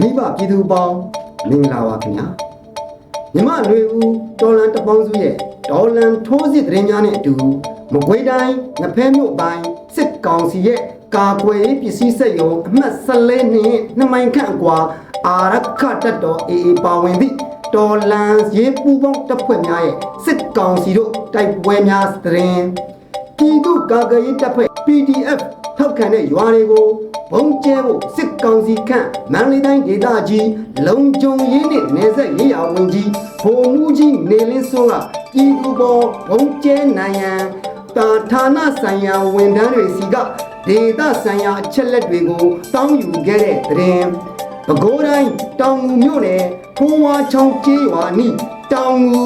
မိဘပြည်သူပေါင်းမင်္ဂလာပါခင်ဗျာမြမຫນွေဦးတော်လန်တပေါင်းစုရဲ့ဒေါ်လန်ထိုးစစ်တရင်များနဲ့အတူမကွေးတိုင်းငဖဲမြို့ပိုင်းစစ်ကောင်စီရဲ့ကာကွယ်ရေးပစ္စည်းစက်ရုံအမှတ်14နှင့်နှမိုင်ခန့်ကွာအာရခတပ်တော်အေအေပါဝင်သည့်တော်လန်ရေးပူပေါင်းတပ်ဖွဲ့များရဲ့စစ်ကောင်စီတို့တိုက်ပွဲများတရင်ပြည်သူ့ကာကွယ်ရေးတပ်ဖွဲ့ PDF ထောက်ခံတဲ့ရွာတွေကို ဘုံကျဲဖို့စစ်ကောင်စီခန့်မန္တလေးတိုင်းဒေသကြီးလုံခြုံရေးနှင့်နေဆက်ရေးရာဝန်ကြီးဗိုလ်မှူးကြီးနေလင်းစိုးကပြည်သူပေါ်ဘုံကျဲနိုင်ရန်တာဌာနဆိုင်ရာဝန်ထမ်းတွေစီကဒေသဆိုင်ရာအချက်လက်တွေကိုတောင်းယူခဲ့တဲ့တဲ့ရင်ပဲခူးတိုင်းတောင်ငူမြို့နယ်ဖိုးဝါချောင်းကျေးရွာနီးတောင်ငူ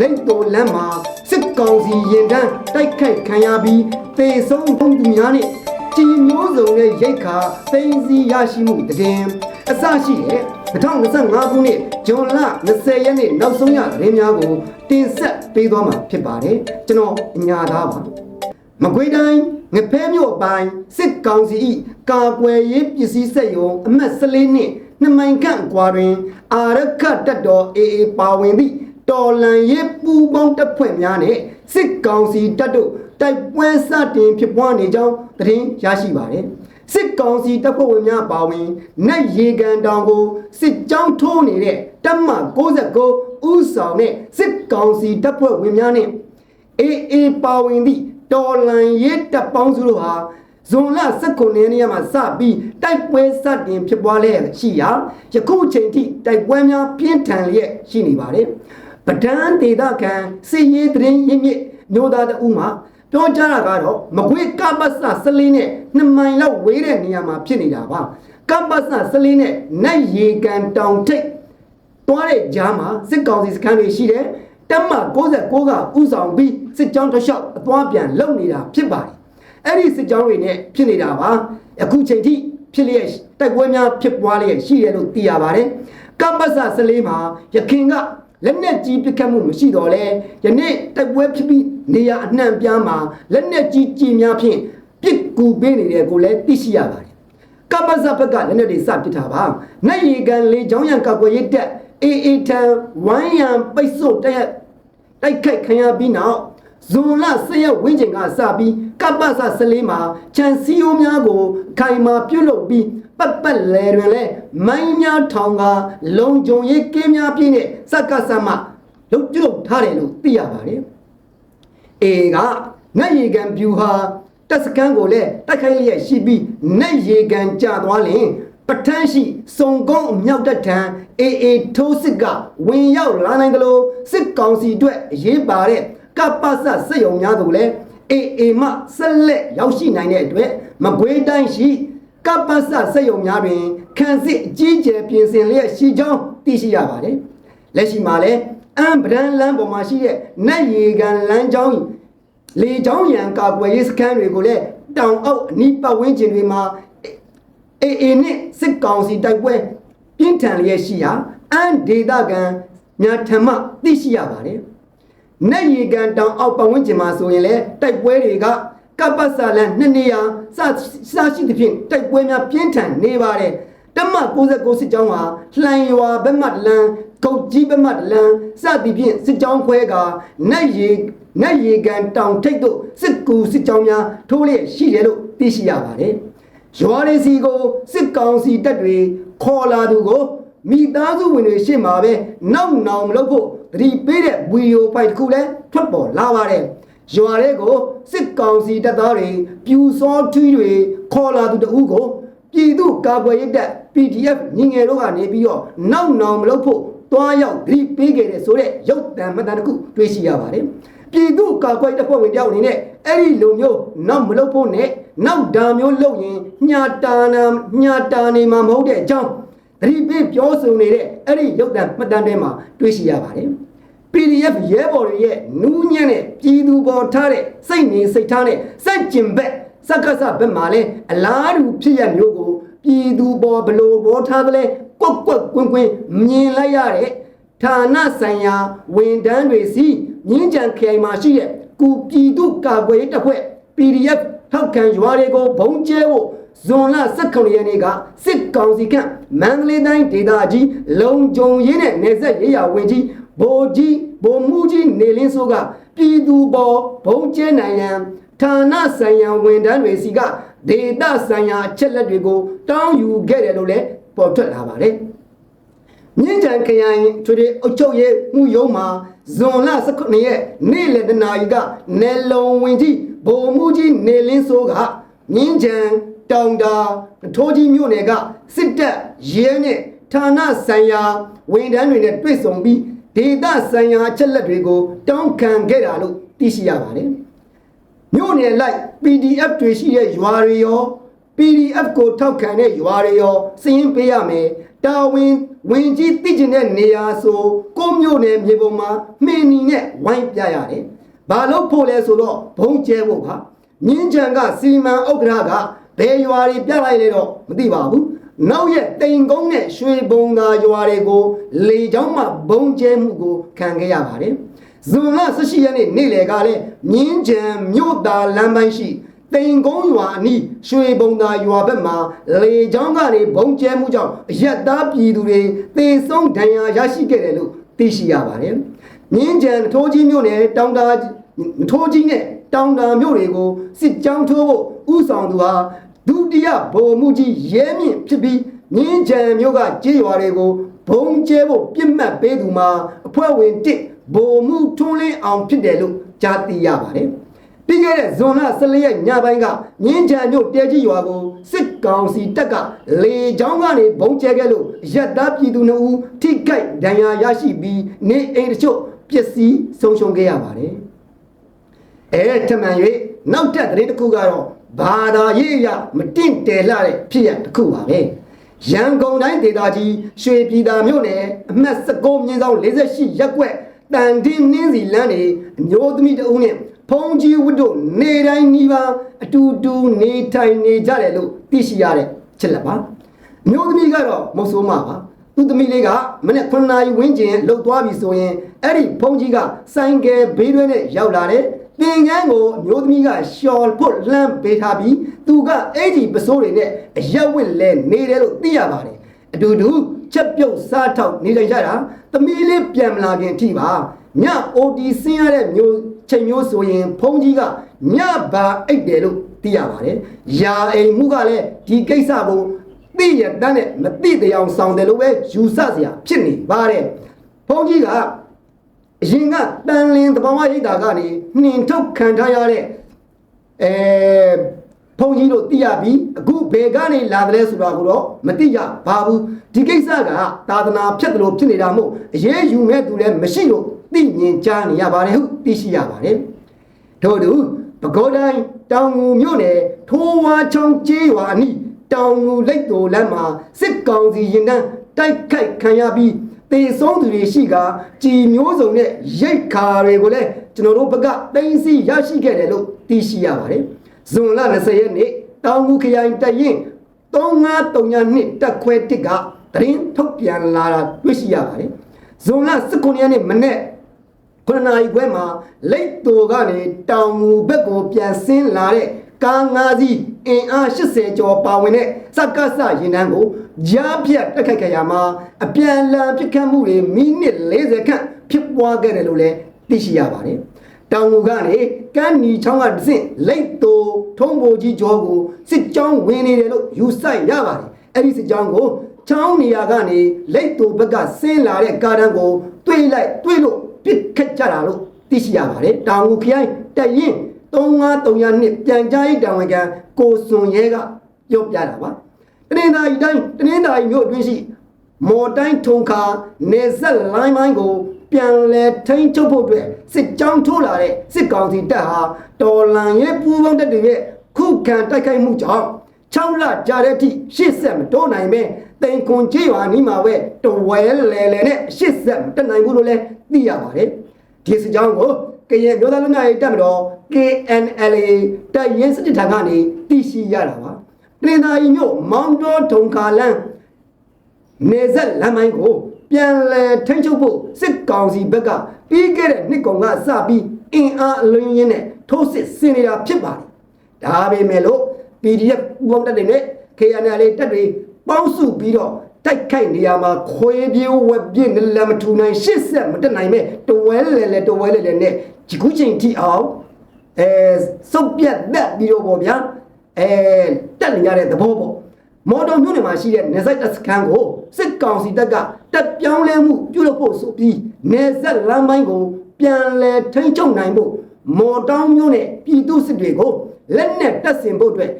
လက်တော်လမ်းမှာစစ်ကောင်စီရင်တန်းတိုက်ခိုက်ခံရပြီးသေဆုံးသူများနဲ့ ကြည်မျိုးစုံနဲ့ရိတ်ခါသိမ်းစီရရှိမှုတည်င်းအစရှိတဲ့2025ခုနှစ်ဇွန်လ20ရက်နေ့နောက်ဆုံးရသတင်းများကိုတင်ဆက်ပေးသွားမှာဖြစ်ပါတယ်ကျွန်တော်အညာသားပါမကွေးတိုင်းငဖဲမြို့အပိုင်းစစ်ကောင်စီ၏ကာကွယ်ရေးပစ္စည်းစက်ရုံအမှတ်14နှင့်နှစ်မိုင်ခန့်ကွာတွင် အာရခတပ်တော် AA ပါဝင်သည့်တော်လန်ရေးပူပေါင်းတပ်ဖွဲ့များနှင့်စစ်ကောင်စီတပ်တို့ တိုက်ပွဲစတင်ဖြစ်ပွားနေကြောင်းသတင်းရရှိပါတယ်။စစ်ကောင်စီတပ်ဖွဲ့ဝင်များပါဝင်နတ်ရေကန်တောင်ကိုစစ်ကြောင်းထိုးနေတဲ့တပ်မ69ဦးဆောင်တဲ့စစ်ကောင်စီတပ်ဖွဲ့ဝင်များနဲ့အေးအေးပါဝင်သည့်တော်လန်ရေးတပ်ပေါင်းစုတို့ဟာဇွန်လ19ရက်နေ့မှာစပြီးတိုက်ပွဲစတင်ဖြစ်ပွားလျက်ရှိရာယခုချိန်ထိတိုက်ပွဲများပြင်းထန်လျက်ရှိနေပါတယ်။ပဒန်းဒေသခံစစ်ရေးတရင်ရင်းမြစ်မျိုးသားတအုပ်မှာ ပြောကြတာကတော့မကွေးကပ္ပစစလင်းနဲ့နှစ်မိုင်လောက်ဝေးတဲ့နေရာမှာဖြစ်နေတာပါကပ္ပစစလင်းနဲ့နတ်ရေကန်တောင်ထိပ်တွားတဲ့ကြားမှာစစ်ကောင်စီစခန်းတွေရှိတယ်တက်မ69ကဥဆောင်ပြီးစစ်ကြောင်းတစ်လျှောက်အသွားပြန်လုံနေတာဖြစ်ပါတယ်အဲ့ဒီစစ်ကြောင်းတွေနဲ့ဖြစ်နေတာပါအခုချိန်ထိဖြစ်လျက်တိုက်ပွဲများဖြစ်ပွားလျက်ရှိတယ်လို့သိရပါတယ်ကပ္ပစစလေးမှာရခင်က လက်နက်ကြီးပစ်ခတ်မှုမရှိတော့လဲယနေ့တိုက်ပွဲဖြစ်ပြီးနေရအနှံ့ပြားမှာလက်နက်ကြီးကြီးများဖြင့်ပစ်ကူပေးနေတယ်ကိုလည်းသိရှိရပါတယ်ကပ္ပစဘက်ကလက်နက်တွေစပစ်တာပါနတ်ရီကန်လေချောင်းရံကာကွယ်ရေးတက်အေအေထံဝိုင်းရံပိတ်ဆို့တက်တိုက်ခိုက်ခံရပြီးနောက် ဇွန်လ10ရက်ဝန်းကျင်ကစပြီးကပ္ပစ14မှာခြံစည်းရိုးများကိုခိုင်မာပြုတ်လုပ်ပြီးပတ်ပတ်လဲတွင်လဲမိုင်းများထောင်ကလုံခြုံရေးကင်းများပြည့်နဲ့စက္ကစမလုံပြုတ်ထားတယ်လို့သိရပါတယ်။အေကနတ်ရေကန်ပြူဟာတက်စကန်ကိုလည်းတိုက်ခိုက်လျက်ရှိပြီးနတ်ရေကန်ကြာသွားလင်ပထန်းရှိစုံကုန်းအမြောက်တက်ထံအေအေထိုးစစ်ကဝင်ရောက်လာနိုင်တယ်လို့စစ်ကောင်စီအတွက်အရေးပါတဲ့ ကပ္ပစစစ်ရုံများတို့လည်းအေအေမှဆက်လက်ရောက်ရှိနိုင်တဲ့အတွက်မကွေးတိုင်းရှိကပ္ပစစက်ရုံများတွင်ခန်းစစ်အကြီးကျယ်ပြင်ဆင်လျက်ရှိကြောင်းသိရှိရပါတယ်။လက်ရှိမှာလည်းအမ်ဗရန်လမ်းပေါ်မှာရှိတဲ့နတ်ရီကန်လမ်းကြောင်းလေကြောင်းရန်ကာကွယ်ရေးစခန်းတွေကိုလည်းတောင်အောက်အနီးပတ်ဝန်းကျင်တွေမှာအေအေနဲ့စစ်ကောင်စီတိုက်ပွဲပြင်းထန်လျက်ရှိရာအမ်ဒေတာကန်များထမသိရှိရပါတယ်။ နတ်ရီကန်တောင်အောက်ပတ်ဝန်းကျင်မှာဆိုရင်လည်းတိုက်ပွဲတွေကကပ္ပစလန်နှစ်နေရာစစရှိသဖြင့်တိုက်ပွဲများပြင်းထန်နေပါတယ်တမ69စစ်ကြောင်းဟာလှန်ရွာဘက်မှလန်ကုတ်ကြီးဘက်မှလန်စသည်ဖြင့်စစ်ကြောင်းခွဲကနတ်ရီနတ်ရီကန်တောင်ထိပ်တို့စစ်ကူစစ်ကြောင်းများထိုးလျက်ရှိတယ်လို့သိရှိရပါတယ်ရွာရီစီကိုစစ်ကောင်စီတပ်တွေခေါ်လာသူကိုမိသားစုဝင်တွေရှေ့မှာပဲနောက်နောင်မလုပ်ဖို့ တတိပေးတဲ့ဗီဒီယိုဖိုင်တစ်ခုလည်းထွက်ပေါ်လာပါတယ်ရွာရဲကိုစစ်ကောင်စီတပ်သားတွေပြူစောထွီးတွေခေါ်လာသူတဦးကိုပြည်သူကာကွယ်ရေးတပ် PDF ညီငယ်တို့ကနေပြီးတော့နောက်နောင်မလုပ်ဖို့တွားရောက်ဂရိပေးခဲ့တဲ့ဆိုတဲ့ရုပ်တံမှတ်တမ်းတစ်ခုတွေ့ရှိရပါတယ်ပြည်သူကာကွယ်တပ်ဖွဲ့ဝင်တယောက်အနေနဲ့အဲ့ဒီလိုမျိုးနောက်မလုပ်ဖို့နဲ့နောက်ဒါမျိုးလုပ်ရင်ညာတာနာညာတာနေမှာမဟုတ်တဲ့အကြောင်းသတိပေးပြောဆိုနေတဲ့အဲ့ဒီရုပ်တံမှတ်တမ်းထဲမှာတွေ့ရှိရပါတယ် PDF ရဲဘော်တွေရဲ့နူးညံ့တဲ့ပြည်သူပေါ်ထားတဲ့စိတ်နေစိတ်ထားတဲ့စက်ကျင်ဘက်စက္ကစဘက်မှာလဲအလားတူဖြစ်ရမျိုးကိုပြည်သူပေါ်ဘလို့ပေါ်ထားသလဲကွက်ကွက်ကွင်းကွင်းမြင်လိုက်ရတဲ့ဌာနဆိုင်ရာဝန်ထမ်းတွေစီမြင်းကြံခရိုင်မှာရှိတဲ့ကုပြည်သူကာကွယ်ရေးတပ်ဖွဲ့ PDF ထောက်ခံရွာတွေကိုဘုံကျဲဖို့ဇွန်လ18ရက်နေ့ကစစ်ကောင်စီကမန္တလေးတိုင်းဒေသကြီးလုံခြုံရေးနဲ့နေဆက်ရေးရာဝန်ကြီး ဗိုလ်ကြီးဗိုလ်မှူးကြီးနေလင်းစိုးကပြည်သူပေါ်ဘုံကျဲနိုင်ရန်ဌာနဆိုင်ရာဝန်ထမ်းတွေစီကဒေသဆိုင်ရာအချက်လက်တွေကိုတောင်းယူခဲ့တယ်လို့လည်းပေါ်ထွက်လာပါတယ်။မြင်းကြံခရိုင်ထွေထွေအုပ်ချုပ်ရေးမှုရုံးမှာဇွန်လ18ရက်နေ့လယ်တနာရီကနေလုံဝင်ကြီးဗိုလ်မှူးကြီးနေလင်းစိုးကမြင်းကြံတောင်တာထိုးကြီးမြို့နယ်ကစစ်တပ်ရဲနဲ့ဌာနဆိုင်ရာဝန်ထမ်းတွေနဲ့တွေ့ဆုံပြီး ဒေသဆိုင်ရာအချက်လက်တွေကိုတောင်းခံခဲ့တာလို့သိရှိရပါတယ်။မြို့နယ်လိုက် PDF တွေရှိတဲ့ရွာတွေရော PDF ကိုထောက်ခံတဲ့ရွာတွေရောစည်ရင်ပေးရမယ်။တာဝန်ဝင်ကြီးသိကျင်တဲ့နေရာဆိုကိုယ့်မြို့နယ်မြေပုံမှာမှင်းနီနဲ့ဝိုင်းပြရတယ်။ဘာလို့ဖို့လဲဆိုတော့ဘုံကျဲဖို့ပါ။မြင်းချံကစီမံဥက္ကဋ္ဌကဘယ်ရွာတွေပြလိုက်လဲတော့မသိပါဘူး။ နောက်ရက်တိန်ကုန်းနဲ့ရွှေဘုံသာရွာတွေကိုလေချောင်းမှဘုံကျဲမှုကိုခံခဲ့ရပါတယ်။ဇွန်လ18ရက်နေ့နေ့လယ်ကလည်းမြင်းချံမြို့သားလမ်းပိုင်းရှိတိန်ကုန်းရွာအနီးရွှေဘုံသာရွာဘက်မှာလေချောင်းကနေဘုံကျဲမှုကြောင့်အရက်သားပြည်သူတွေသေဆုံးဒဏ်ရာရရှိခဲ့တယ်လို့သိရှိရပါတယ်။မြင်းချံထိုးကြီးမြို့နယ်တောင်တာထိုးကြီးနဲ့တောင်တာမြို့တွေကိုစစ်ကြောင်းထိုးဖို့ဥဆောင်သူဟာ ဒုတိယဗိုလ်မှူးကြီးရဲမြင့်ဖြစ်ပြီးမြင်းချံမြို့ကကြေးရွာတွေကိုဘုံကျဲဖို့ပြစ်မှတ်ပေးသူမှာအဖွဲ့ဝင်တစ်ဗိုလ်မှူးထွန်းလင်းအောင်ဖြစ်တယ်လို့ကြားသိရပါတယ်။ပြီးခဲ့တဲ့ဇွန်လ14ရက်ညပိုင်းကမြင်းချံမြို့တဲကြီးရွာကိုစစ်ကောင်စီတပ်ကလေကြောင်းကနေဘုံကျဲခဲ့လို့ရက်သားပြည်သူနှစ်ဦးထိခိုက်ဒဏ်ရာရရှိပြီးနေအိမ်တချို့ပျက်စီးဆုံးရှုံးခဲ့ရပါတယ်။အဲထမှန်၍နောက်ထပ်သတင်းတစ်ခုကတော့ ဘာသာရေးအရမတင့်တယ်လှတဲ့ဖြစ်ရတစ်ခုပါပဲ။ရန်ကုန်တိုင်းဒေသကြီးရွှေပြည်သာမြို့နယ်အမှတ်19မြင်းဆောင်48ရပ်ကွက်တန်တင်းနှင်းစီလမ်းနေအမျိုးသမီးတဦးနဲ့ဖုန်ကြီးဝတ်တို့နေတိုင်းနီးပါအတူတူနေထိုင်နေကြတယ်လို့သိရှိရတဲ့ချက်လက်ပါအမျိုးသမီးကတော့မဟုတ်ဆိုးမပါသူသမီးလေးကမနေ့9နာရီဝန်းကျင်လှုပ်သွားပြီဆိုရင်အဲ့ဒီဖုန်ကြီးကဆိုင်ကယ်ဘေးတွဲနဲ့ရောက်လာတယ် သင်ကန်းကိုအမျိုးသမီးကရှော်ဖို့လှမ်းပေးထားပြီးသူကအဲ့ဒီပစိုးတွေနဲ့အရက်ဝစ်လဲနေတယ်လို့သိရပါတယ်အတူတူချက်ပြုတ်စားထောက်နေကြရတာသမီးလေးပြန်မလာခင်အထိပါည OT ဆင်းရတဲ့မျိုးချိန်မျိုးဆိုရင်ဖုန်းကြီးကညဘာအိတ်တယ်လို့သိရပါတယ်။ယာအိမ်မှုကလည်းဒီကိစ္စကိုသိရတန်းနဲ့မသိတရားဆောင်တယ်လို့ပဲယူဆစရာဖြစ်နေပါတယ်။ဖုန်းကြီးက အရင်ကတန်လင်းတဘာဝရိတ်တာကနေနှင်ထုတ်ခံထားရတဲ့အဲဖုန်းကြီးတို့သိရပြီအခုဘယ်ကနေလာတယ်ဆိုတာကိုတော့မသိရပါဘူးဒီကိစ္စကသာသနာဖြစ်တယ်လို့ဖြစ်နေတာမို့အရေးယူမဲ့သူလည်းမရှိလို့သိမြင်ကြားနေရပါတယ်ဟုသိရှိရပါတယ်တို့တို့ပကောတိုင်းတောင်ငူမြို့နယ်ထိုးဝါချောင်းကျေးရွာအနီးတောင်ငူလိတ်တော်လမ်းမှာစစ်ကောင်စီရင်တန်းတိုက်ခိုက်ခံရပြီး တေဆုံးသူတွေရှိကကြည်မျိုးစုံနဲ့ရိတ်ခါတွေကိုလည်းကျွန်တော်တို့ဘက်ကတင်းစီရရှိခဲ့တယ်လို့သိရှိရပါတယ်ဇွန်လ20ရက်နေ့တောင်ငူခရိုင်တရင်3532တက်ခွဲတစ်ကတရင်ထုတ်ပြန်လာတာတွေ့ရှိရပါတယ်ဇွန်လ19ရက်နေ့မနေ့ခုနနာရီခွဲမှာလိတ်တူကနေတောင်ငူဘက်ကိုပြန်ဆင်းလာတဲ့ကား၅စီး အင်အား80ကျော်ပါဝင်တဲ့စက္ကစရင်တန်းကိုကြားပြတ်တက်ခတ်ခဲ့ရမှာအပြန်လန်ပြစ်ခတ်မှုတွေမိနစ်40ခန့်ဖြစ်ပွားခဲ့တယ်လို့လည်းသိရှိရပါတယ်။တောင်ငူကနေကန်းနီချောင်းကတဆင့်လိတ်တူထုံးဘိုကြီးကျော်ကိုစစ်ကြောင်းဝင်နေတယ်လို့ယူဆရပါတယ်။အဲ့ဒီစစ်ကြောင်းကိုချောင်းနေရာကနေလိတ်တူဘက်ကဆင်းလာတဲ့ကားတန်းကိုတွေးလိုက်တွေးလို့ပြစ်ခတ်ကြတာလို့သိရှိရပါတယ်။တောင်ငူခရိုင်တရင်3532နှစ်ပြန်ကြားရေးတာဝန်ခံ ကိုစွန်ရဲကပြောပြတာပါတနင်္သာရီတိုင်းတနင်္သာရီမြို့အတွင်းရှိမော်တိုင်းထုံခါနေဆက်လိုင်းမိုင်းကို ပြန်လဲထိန်းချုပ်ဖို့အတွက်စစ်ကြောင်းထိုးလာတဲ့စစ်ကောင်စီတပ်ဟာတော်လန်ရဲ့ပူးပေါင်းတပ်တွေရဲ့ခုခံတိုက်ခိုက်မှုကြောင့်6လကြာတဲ့အထိရှစ်ဆက်မတိုးနိုင်ပဲတိန်ခွန်ချေရွာနီးမှာပဲတဝဲလဲလဲနဲ့ရှစ်ဆက်မတက်နိုင်ဘူးလို့လည်းသိရပါတယ်ဒီစစ်ကြောင်းကို ကရင်မျိုးသားလူမျိုးရေးတပ်မတော် KNLA တပ်ရင်းစစ်တပ်ကနေသိရှိရတာပါတင်သာရီမြို့မောင်တော်ထုံခါလန်းနေဆက်လမ်းမိုင်းကိုပြန်လဲထိန်းချုပ်ဖို့စစ်ကောင်စီဘက်ကပြီးခဲ့တဲ့နှစ်ကောင်ကစပြီးအင်အားအလွန်ရင်းနဲ့ထိုးစစ်ဆင်နေတာဖြစ်ပါတယ်ဒါပေမဲ့လို့ PDF ပူပေါင်းတက်တွေနဲ့ KNL တက်တွေပေါင်းစုပြီးတော့ တိုက်ခိုက်နေရမှာခွေးပြေးဝက်ပြင်းနဲ့လမ်းမထူနိုင်ရှစ်ဆက်မတက်နိုင်မဲ့တဝဲလဲလဲတဝဲလဲလဲနဲ့ဒီခုချိန်ထိအောင်အဲစုပ်ပြတ်သက်ပြီးတော့ပေါ့ဗျာအဲတက်နေရတဲ့သဘောပေါ့မော်တော်မြို့နယ်မှာရှိတဲ့နေဆက်တပ်စခန်းကိုစစ်ကောင်စီတပ်ကတက်ပြောင်းလဲမှုပြုလုပ်ဖို့ဆိုပြီးနေဆက်လမ်းပိုင်းကိုပြန်လဲထိန်းချုပ်နိုင်ဖို့မော်တောင်းမြို့နယ်ပြည်သူစစ်တွေကိုလက်နက်တပ်ဆင်ဖို့အတွက်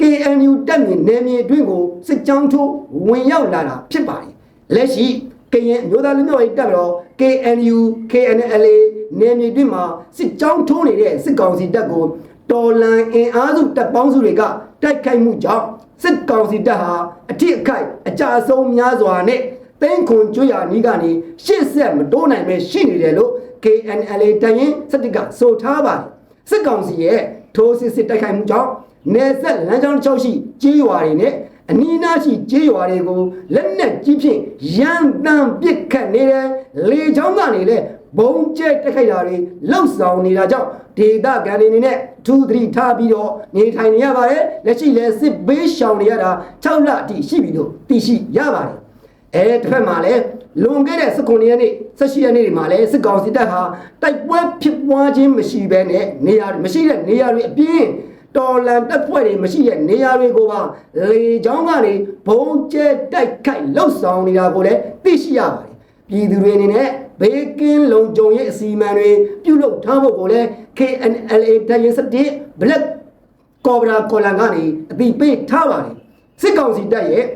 KNU တက်မြေနယ်မြေအတွင်းကိုစစ်ကြောင်းထိုးဝင်ရောက်လာတာဖြစ်ပါတယ်လက်ရှိကရင်အမျိုးသားလူမျိုးရေးတပ်မတော် KNU KNLA နယ်မြေအတွင်းမှာစစ်ကြောင်းထိုးနေတဲ့စစ်ကောင်စီတပ်ကိုတော်လန်အင်အားစုတပ်ပေါင်းစုတွေကတိုက်ခိုက်မှုကြောင့်စစ်ကောင်စီတပ်ဟာအထိအခိုက်အကြအဆုံးများစွာနဲ့သိန်းခွန်ကျွရနီးကနေရှေ့ဆက်မတိုးနိုင်ပဲရှိနေတယ်လို့ KNLA တရင်စတိကဆိုထားပါတယ်စစ်ကောင်စီရဲ့ထိုးစစ်စစ်တိုက်ခိုက်မှုကြောင့် နေဆက်လမ်းကြောင်းတစ်လျှောက်ရှိကြေးရွာတွေနဲ့အနီးနားရှိကြေးရွာတွေကိုလက်နက်ကြီးဖြင့်ရန်တမ်းပစ်ခတ်နေတယ်လေချောင်းကနေလည်းဘုံကျဲတက်ခိုက်တာတွေလှုပ်ဆောင်နေတာကြောင့်ဒေသခံတွေအနေနဲ့ထူးသတိထားပြီးတော့နေထိုင်နေရပါတယ်လက်ရှိလည်းစစ်ဘေးရှောင်နေရတာ6လအထိရှိပြီလို့သိရှိရပါတယ်အဲတစ်ဖက်မှာလည်းလွန်ခဲ့တဲ့19ရက်နေ့18ရက်နေ့တွေမှာလည်းစစ်ကောင်စီတပ်ဟာတိုက်ပွဲဖြစ်ပွားခြင်းမရှိဘဲနဲ့နေရာမရှိတဲ့နေရာတွေအပြင် တော်လန်တပ်ဖွဲ့တွေမရှိတဲ့နေရာတွေကိုပါလေကြောင်းကနေဘုံကျဲတိုက်ခိုက်လှုပ်ဆောင်နေတာကိုလည်းသိရှိရပါတယ်ပြည်သူတွေအနေနဲ့ဘေးကင်းလုံခြုံရေးအစီအမံတွေပြုလုပ်ထားဖို့ကိုလည်း KNLA တရင်စတဲ့ Black ကော်ဘရာကော်လန်ကနေအတိပေးထားပါတယ်စစ်ကောင်စီတပ်ရဲ့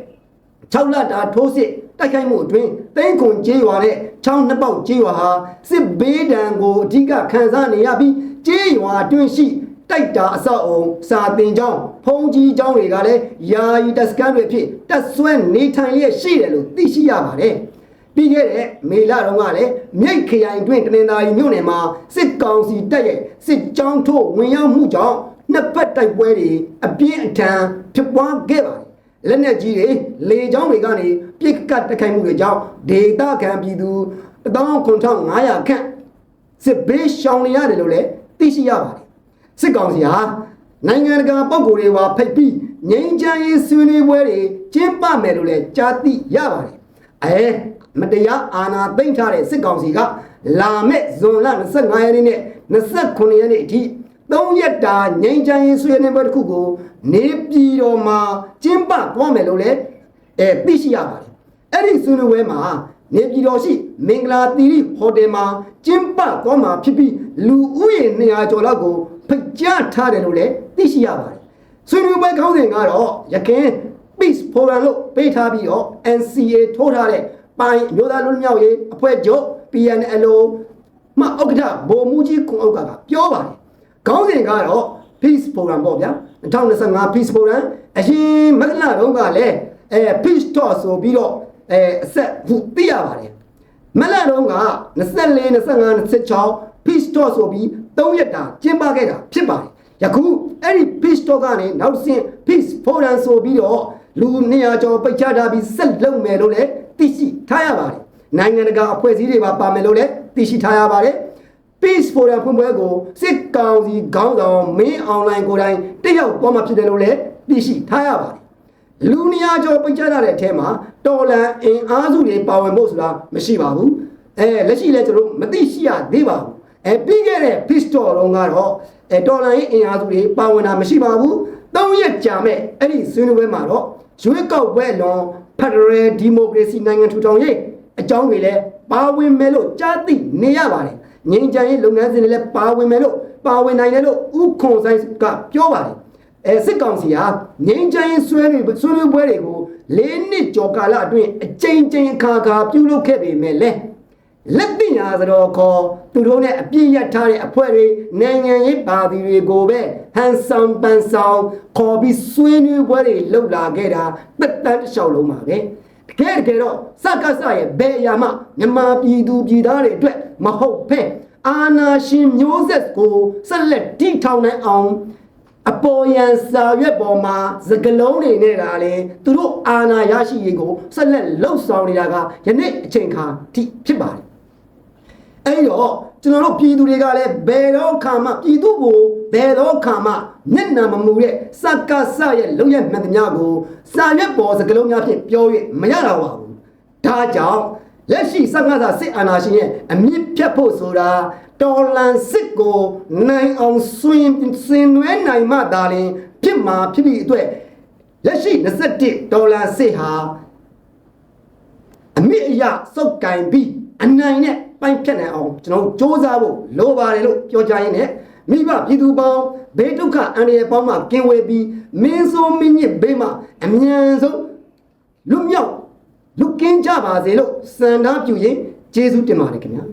6လတာထိုးစစ်တိုက်ခိုက်မှုအတွင်းသိန်းခွန်ကျေးရွာနဲ့ချောင်းနှစ်ပေါက်ကျေးရွာဟာစစ်ဘေးဒဏ်ကိုအဓိကခံစားနေရပြီးကျေးရွာအတွင်းရှိ တိုက်တာအဆောက်အုံစာတင်ကျောင်းဖုံးကြီးကျောင်းတွေကလည်းယာယီတပ်စခန်းတွေဖြစ်တပ်ဆွဲနေထိုင်လျက်ရှိတယ်လို့သိရှိရပါတယ်ပြီးခဲ့တဲ့မေလတုန်းကလည်းမြိတ်ခရိုင်တွင်တနင်္သာရီမြို့နယ်မှာစစ်ကောင်စီတပ်ရဲ့စစ်ကြောင်းထိုးဝင်ရောက်မှုကြောင့်နှစ်ဖက်တိုက်ပွဲတွေအပြင်းအထန်ဖြစ်ပွားခဲ့ပါတယ်လက်နက်ကြီးတွေလေကြောင်းတွေကနေပြစ်ကတ်တိုက်ခိုက်မှုတွေကြောင့်ဒေသခံပြည်သူ19500ခန့်စစ်ဘေးရှောင်နေရတယ်လို့လည်းသိရှိရပါတယ် စစ်ကောင်စီဟာနိုင်ငံတကာပုံကိုယ်တွေပါဖိတ်ပြီးငြိမ်းချမ်းရေးဆွေးနွေးပွဲတွေကျင်းပမယ်လို့လည်းကြားသိရပါတယ်အဲမတရားအာဏာသိမ်းထားတဲ့စစ်ကောင်စီကလာမဲ့ဇွန်လ25ရက်နေ့နဲ့29ရက်နေ့အထိသုံးရက်တာငိမ့်ချမ်းရေးဆွေးနွေးပွဲတစ်ခုကို နေပြည်တော်မှာကျင်းပသွားမယ်လို့လည်းအဲသိရှိရပါတယ်အဲ့ဒီဆွေးနွေးပွဲမှာနေပြည်တော်ရှိမင်္ဂလာသီရိဟိုတယ်မှာကျင်းပသွားမှာဖြစ်ပြီးလူဦးရေ200ကျော်လောက်ကို ဖိတ်ကြားထားတယ်လို့လည်းသိရှိရပါတယ်ဆွေးနွေးပွဲခေါင်းစဉ်ကတော့ရခင် Peace Forum လို့ပေးထားပြီးတော့ NCA ထိုးထားတဲ့ပိုင်းအမျိုးသားလူမျိုးရေးအဖွဲ့ချုပ် PNLO မှဥက္ကဋ္ဌဗိုလ်မှူးကြီးခွန်ဥက္ကကပြောပါတယ်ခေါင်းစဉ်ကတော့ Peace Forum ပေါ့ဗျာ2025 Peace Forum အရင်မကလတုန်းကလည်းအဲ Peace Talk ဆိုပြီးတော့အဲအဆက်ခုသိရပါတယ်မလတုန်းက24 25 26 Peace Talk ဆိုပြီး 3ရက်တာကျင်းပခဲ့တာဖြစ်ပါတယ်ယခုအဲ့ဒီ Peace Talk ကနေနောက်တစ်ဆင့် Peace Forum ဆိုပြီးတော့လူ200ကျော်ပိတ်ချထားပြီးဆက်လုပ်မယ်လို့လည်းသိရှိထားရပါတယ်နိုင်ငံတကာအဖွဲ့အစည်းတွေပါပါမယ်လို့လည်းသိရှိထားရပါတယ် Peace Forum ဖွင့်ပွဲကိုစစ်ကောင်စီခေါင်းဆောင်မင်းအွန်လိုင်းကိုယ်တိုင်တက်ရောက်သွားမှာဖြစ်တယ်လို့လည်းသိရှိထားရပါတယ်။လူနီယာကျော်ပိတ်ချထားတဲ့အထဲမှာတော်လန်အင်အားစုတွေပါဝင်ဖို့ဆိုတာမရှိပါဘူး။အဲလက်ရှိလည်းကျွန်တော်တို့မသိရှိရသေးပါဘူး။ အဲပြီးခဲ့တဲ့ Peace Talk တုန်းကတော့အဲတော်လန်ရဲ့အင်အားစုတွေပါဝင်တာမရှိပါဘူး။၃ရက်ကြာမဲ့အဲ့ဒီဆွေးနွေးပွဲမှာတော့ရွေးကောက်ပွဲလွန် Federal Democracy နိုင်ငံထူထောင်ရေးအကြောင်းတွေလည်းပါဝင်မယ်လို့ကြားသိနေရပါတယ်ငင်းကြံရေးလုပ်ငန်းစဉ်တွေလည်းပါဝင်မယ်လို့ပါဝင်နိုင်တယ်လို့ဥခွန်ဆိုင်ကပြောပါတယ်အဲစစ်ကောင်စီဟာငင်းကြံရေးဆွဲတွေဆွေးနွေးပွဲတွေကို၄နှစ်ကျော်ကာလအတွင်းအကြိမ်ကြိမ်ခါခါပြုလုပ်ခဲ့ပေမဲ့လည်း လက်ပညာသတော်ခေါ်သူတို့နဲ့အပြည့်ရထားတဲ့အဖွဲ့တွေနိုင်ငံရေးပါတီတွေကိုပဲဟန်ဆောင်ပန်ဆောင်ခေါ်ပြီးဆွေးနွေးပွဲတွေလုပ်လာခဲ့တာတက်တန်းတစ်လျှောက်လုံးပါပဲတကယ်တကယ်တော့စကားစရဲ့ဘယ်အရာမှမြန်မာပြည်သူပြည်သားတွေအတွက်မဟုတ်ဖက်အာနာရှင်မျိုးဆက်ကိုဆက်လက်တိထောင်နိုင်အောင်အပေါ်ယံစာရွက်ပေါ်မှာစကလုံးတွေနဲ့ဒါလေသူတို့အာနာရရှိရေးကိုဆက်လက်လှုပ်ဆောင်နေတာကယနေ့အချိန်ခါထိဖြစ်ပါတယ် အဲ့တော့ကျွန်တော်တို့ပြည်သူတွေကလည်းဘယ်တော့ခါမှပြည်သူကိုဘယ်တော့ခါမှမျက်နှာမမူတဲ့စက္ကစရဲ့လုံရမှန်သမျှကိုစာရွက်ပေါ်စကလုံးများဖြင့်ပြော၍မရတော့ပါဘူးဒါကြောင့်လက်ရှိစက္ကစစစ်အာဏာရှင်ရဲ့အမြင့်ဖြတ်ဖို့ဆိုတာတော်လန်စစ်ကိုနိုင်အောင်ဆွင်စင်နွဲနိုင်မှသာလျှင်ဖြစ်မှာဖြစ်ပြီးအတွက်လက်ရှိ21ဒေါ်လာစစ်ဟာအမိအယစုပ်ကင်ပြီးအနိုင်နဲ့ ပိုင်ဖြတ်နိုင်အောင်ကျွန်တော်တို့စ조사ဖို့လိုပါတယ်လို့ပြောကြရင်းနဲ့မိဘပြည်သူပေါင်းဘေးဒုက္ခအန္တရာယ်ပေါင်းမှကင်းဝေးပြီးမင်းဆိုးမင်းညစ်ဘေးမှအမြန်ဆုံးလွတ်မြောက်လွတ်ကင်းကြပါစေလို့စံသားပြုရင်ကျေးဇူးတင်ပါတယ်ခင်ဗျာ